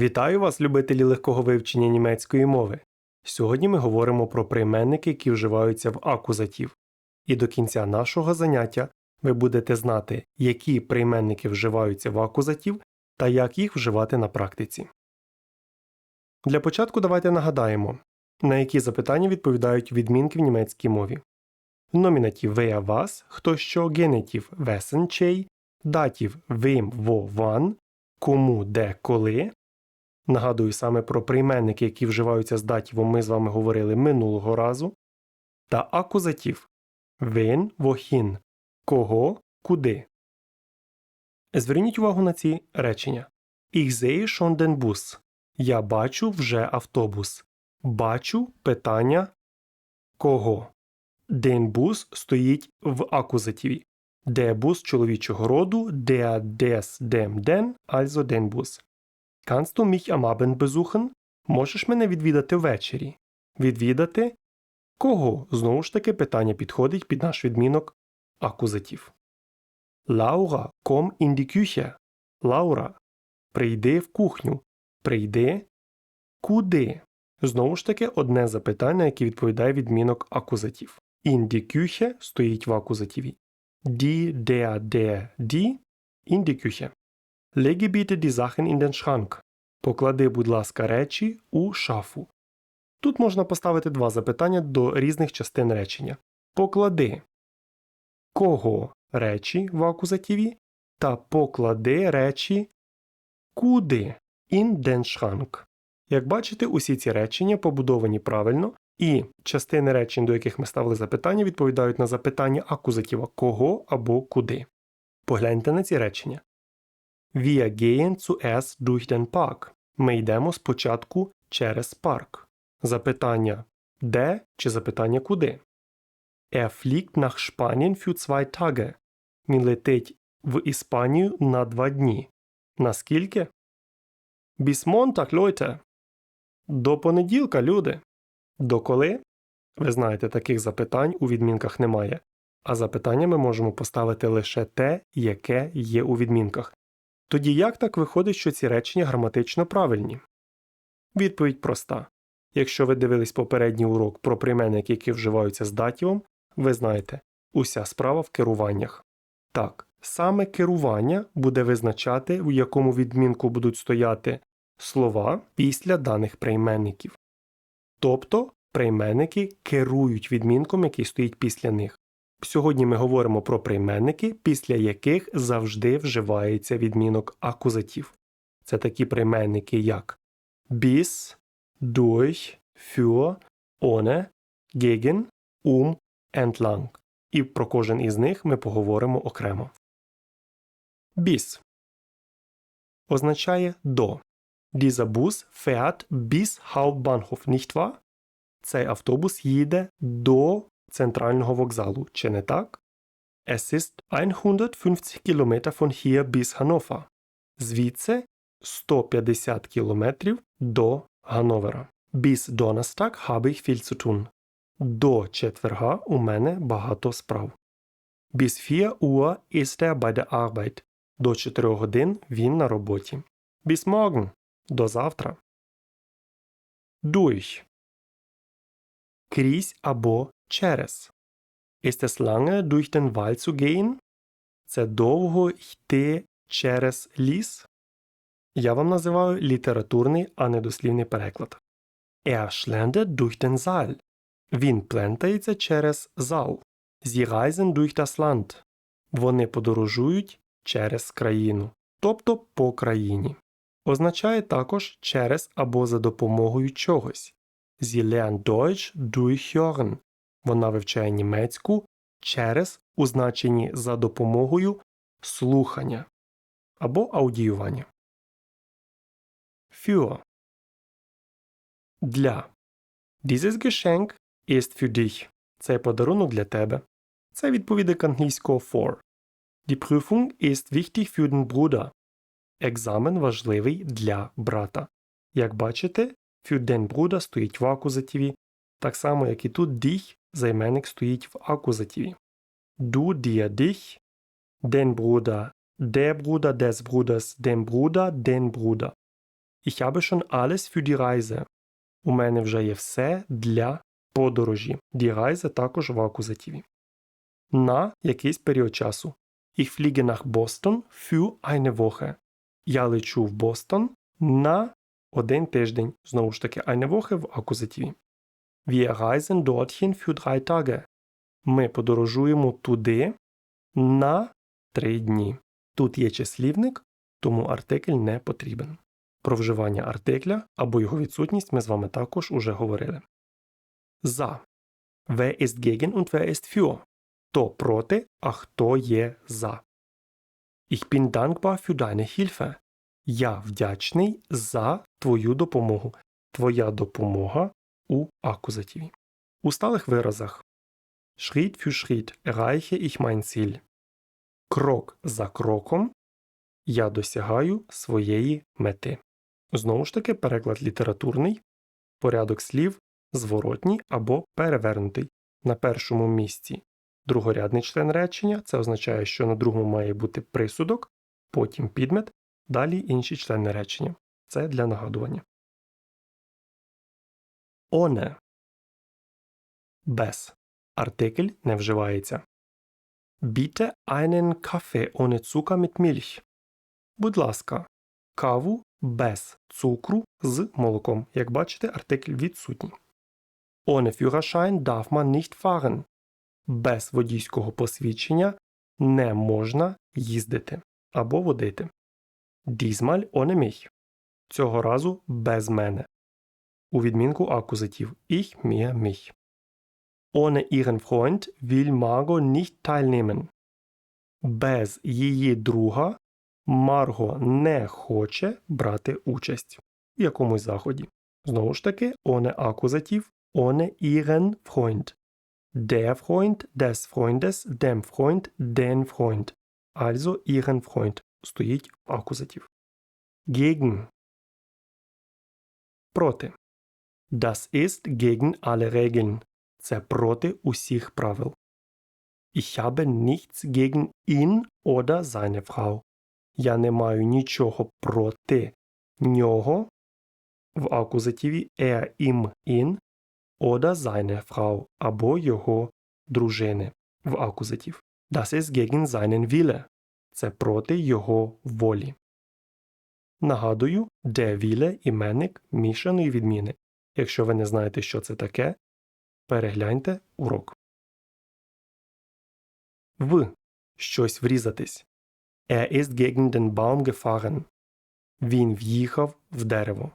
Вітаю вас, любителі легкого вивчення німецької мови. Сьогодні ми говоримо про прийменники, які вживаються в акузатів. І до кінця нашого заняття ви будете знати, які прийменники вживаються в акузатів та як їх вживати на практиці. Для початку давайте нагадаємо, на які запитання відповідають відмінки в німецькій мові. Номінатив wer was, хто що, генетив wessen чей, датів wem wo wann, кому де коли. Нагадую саме про прийменники, які вживаються з датівом, ми з вами говорили минулого разу. Та акузатив wen, wohin, кого, куди. Зверніть увагу на ці речення. Ich sehe schon den Bus. Я бачу вже автобус. Бачу питання кого. Den Bus стоїть в акузативі. Der Bus чоловічого роду, der, des, dem, den, also den Bus. Kannst du mich am Abend besuchen? Можеш мене відвідати ввечері? Відвідати кого? Знову ж таки, питання підходить під наш відмінок акузатив. Лаура, komm in die Küche. Лаура, прийди в кухню. Прийди куди? Знову ж таки, одне запитання, яке відповідає відмінок акузатив. In die Küche стоїть в акузативі. Die, der, der, die in die Küche. Lege bitte die Sachen in den Schrank. Поклади, будь ласка, речі у шафу. Тут можна поставити два запитання до різних частин речення. Поклади кого речі в акузативі та поклади речі куди in den Schrank. Як бачите, усі ці речення побудовані правильно, і частини речень, до яких ми ставили запитання, відповідають на запитання акузатива кого або куди. Погляньте на ці речення. Wir gehen zuerst durch den Park. Ми йдемо спочатку через парк. Запитання де чи запитання куди. Er fliegt nach Spanien für zwei Tage. Він летить в Іспанію на два дні. Наскільки? Bis Montag, Leute. До понеділка, люди. До коли? Ви знаєте, таких запитань у відмінках немає. А запитання ми можемо поставити лише те, яке є у відмінках. Тоді як так виходить, що ці речення граматично правильні? Відповідь проста. Якщо ви дивились попередній урок про прийменники, які вживаються з датівом, ви знаєте, уся справа в керуваннях. Так, саме керування буде визначати, в якому відмінку будуть стояти слова після даних прийменників. Тобто прийменники керують відмінком, який стоїть після них. Сьогодні ми говоримо про прийменники, після яких завжди вживається відмінок акузатив. Це такі прийменники, як bis, durch, für, ohne, gegen, um, entlang. І про кожен із них ми поговоримо окремо. Bis означає до. Dieser Bus fährt bis Hauptbahnhof, nicht wahr? Цей автобус їде до центрального вокзалу, чи не так? Es ist 150 км von hier bis Hannover. Звідси 150 км до Гановера. Bis Donnerstag habe ich viel zu tun. До четверга у мене багато справ. Bis 4 Uhr ist er bei der Arbeit. До 4 годин він на роботі. Bis morgen. До завтра. Durch. Крізь або через. Ist es lange durch den Wald zu gehen? Це довго йти через ліс? Я вам називаю літературний, а не дослівний переклад. Er schlendert durch den Saal. Він плентається через зал. Sie reisen durch das Land. Вони подорожують через країну, тобто по країні. Означає також через або за допомогою чогось. Sie lernt Deutsch durch Hören. Вона вивчає німецьку через у за допомогою слухання або аудіювання. Für. Для. Dieses Geschenk ist für dich. Цей подарунок для тебе. Це відповідник англійського for. Die Prüfung ist wichtig für den Bruder. Екзамен важливий для брата. Як бачите, für den Bruder стоїть в акузативі, так само, як і тут dich, займенник стоїть в акузативі. Du, dir, dich, den Bruder, der Bruder des Bruders, dem Bruder, den Bruder. Ich habe schon alles für die Reise. У мене вже є все для подорожі. Die Reise також в акузативі. На якийсь період часу. Ich fliege nach Boston für eine Woche. Я лечу в Бостон на один тиждень. Знову ж таки, eine Woche в акузативі. Wir reisen dorthin für drei Tage. Ми подорожуємо туди на три дні. Тут є числівник, тому артикль не потрібен. Про вживання артикля або його відсутність ми з вами також уже говорили. За. Wer ist gegen und wer ist für? Хто проти, а хто є за. Ich bin dankbar für deine Hilfe. Я вдячний за твою допомогу. Твоя допомога у акузативі. У сталих виразах Schritt für Schritt erreiche ich mein Ziel. Крок за кроком я досягаю своєї мети. Знову ж таки, переклад літературний, порядок слів зворотній або перевернутий. На першому місці другорядний член речення, це означає, що на другому має бути присудок, потім підмет, далі інші члени речення. Це для нагадування. Оне. Без. Артикль не вживається. Bitte einen Kaffee ohne Zucker mit Milch. Будь ласка, каву без цукру з молоком. Як бачите, артикль відсутній. Ohne Führerschein darf man nicht fahren. Без водійського посвідчення не можна їздити або водити. Diesmal ohne mich. Цього разу без мене. У відмінку акузатив Ich, mir, mich. Ohne ihren Freund will Margot nicht teilnehmen. Без її друга Марго не хоче брати участь в якомусь заході. Знову ж таки, ohne акузатив, ohne ihren Freund. Der Freund des Freundes, dem Freund, den Freund. Also ihren Freund стоїть акузатив. Gegen. Проти. Das ist gegen alle Regeln. Це проти усіх правил. Ich habe nichts gegen ihn oder seine Frau. Я не маю нічого проти нього в акузативі er, ihm, ihn oder seine Frau або його дружини в акузатив. Das ist gegen seinen Wille. Це проти його волі. Нагадую, де віле іменник мішаної відміни. Якщо ви не знаєте, що це таке, перегляньте урок. В. Щось врізатись. Er ist gegen den Baum gefahren. Він в'їхав в дерево.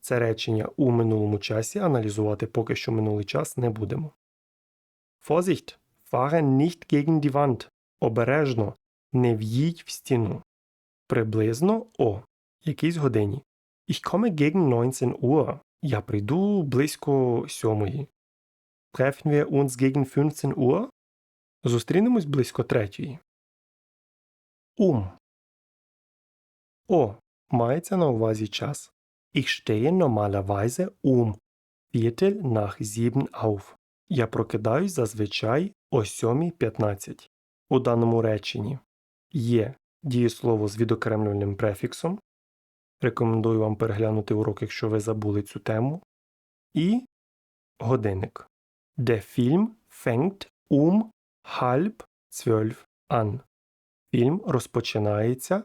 Це речення у минулому часі аналізувати поки що минулий час не будемо. Vorsicht! Fahre nicht gegen die Wand. Обережно. Не в'їдь в стіну. Приблизно о якійсь годині. Ich komme gegen 19 Uhr. Я прийду близько сьомої. Treffen wir uns gegen 15 Uhr? Зустрінемось близько третьої. Um. О. Мається на увазі час. Ich stehe normalerweise um Viertel nach sieben auf. Я прокидаюсь зазвичай о 7.15. У даному реченні є дієслово з відокремлювальним префіксом. Рекомендую вам переглянути урок, якщо ви забули цю тему. І годинник. Der Film fängt um halb zwölf an. Фільм розпочинається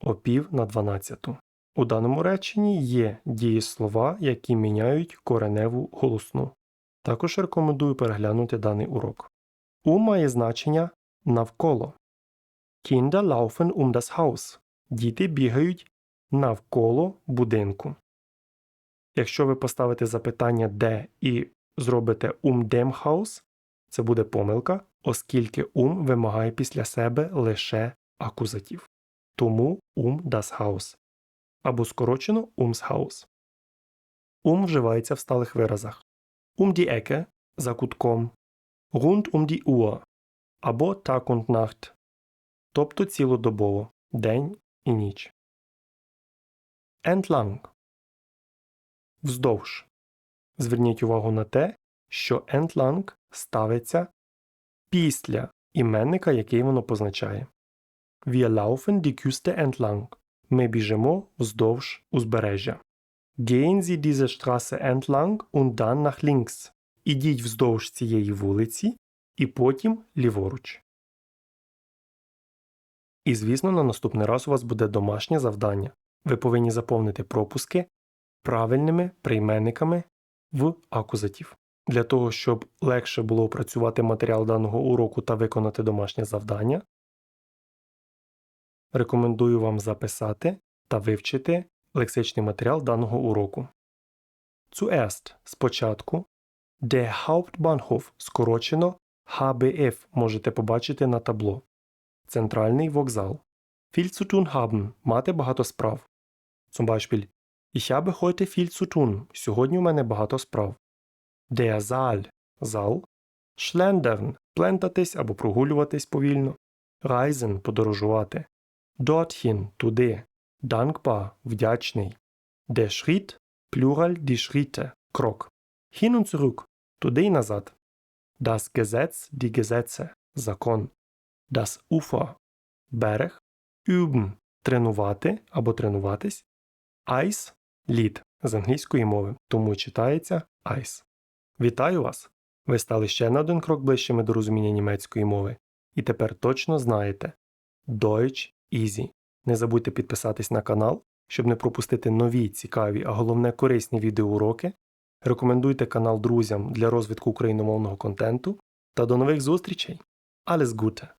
о пів на дванадцяту. У даному реченні є дієслова, які міняють кореневу голосну. Також рекомендую переглянути даний урок. У має значення навколо. Kinder laufen um das Haus. Діти бігають навколо будинку. Якщо ви поставите запитання де і зробите um dem це буде помилка, оскільки um вимагає після себе лише акузатив. Тому um das Haus або скорочено ums. Um вживається в сталих виразах. Um die Ecke – за кутком, rund um die Uhr або Tag und Nacht, тобто цілодобово, день і ніч. Entlang – вздовж. Зверніть увагу на те, що entlang ставиться після іменника, який воно позначає. Wir laufen die Küste entlang. Ми біжимо вздовж узбережжя. Gehen Sie diese Straße entlang und dann nach links. Ідіть вздовж цієї вулиці і потім ліворуч. І, звісно, на наступний раз у вас буде домашнє завдання. Ви повинні заповнити пропуски правильними прийменниками в акузатив. Для того, щоб легше було опрацювати матеріал даного уроку та виконати домашнє завдання, рекомендую вам записати та вивчити лексичний матеріал даного уроку. Zuerst – спочатку Der Hauptbahnhof скорочено HBF можете побачити на табло. Центральний вокзал. Viel zu tun haben – мати багато справ. Zum Beispiel Ich habe heute viel zu tun. Сьогодні у мене багато справ. Der Saal – зал. Schlendern – плентатись або прогулюватись повільно. Reisen – подорожувати. Dorthin – туди. Dankbar – вдячний. Der Schritt – плюраль die Schritte – крок. Hin und zurück – туди й назад. Das Gesetz – die Gesetze – закон. Das Ufer – берег. Üben – тренувати або тренуватись. Ice – лід з англійської мови, тому читається ice. Вітаю вас! Ви стали ще на один крок ближчими до розуміння німецької мови. І тепер точно знаєте Deutsch Easy. Не забудьте підписатись на канал, щоб не пропустити нові цікаві, а головне корисні відеоуроки. Рекомендуйте канал друзям для розвитку україномовного контенту. Та до нових зустрічей! Alles Gute!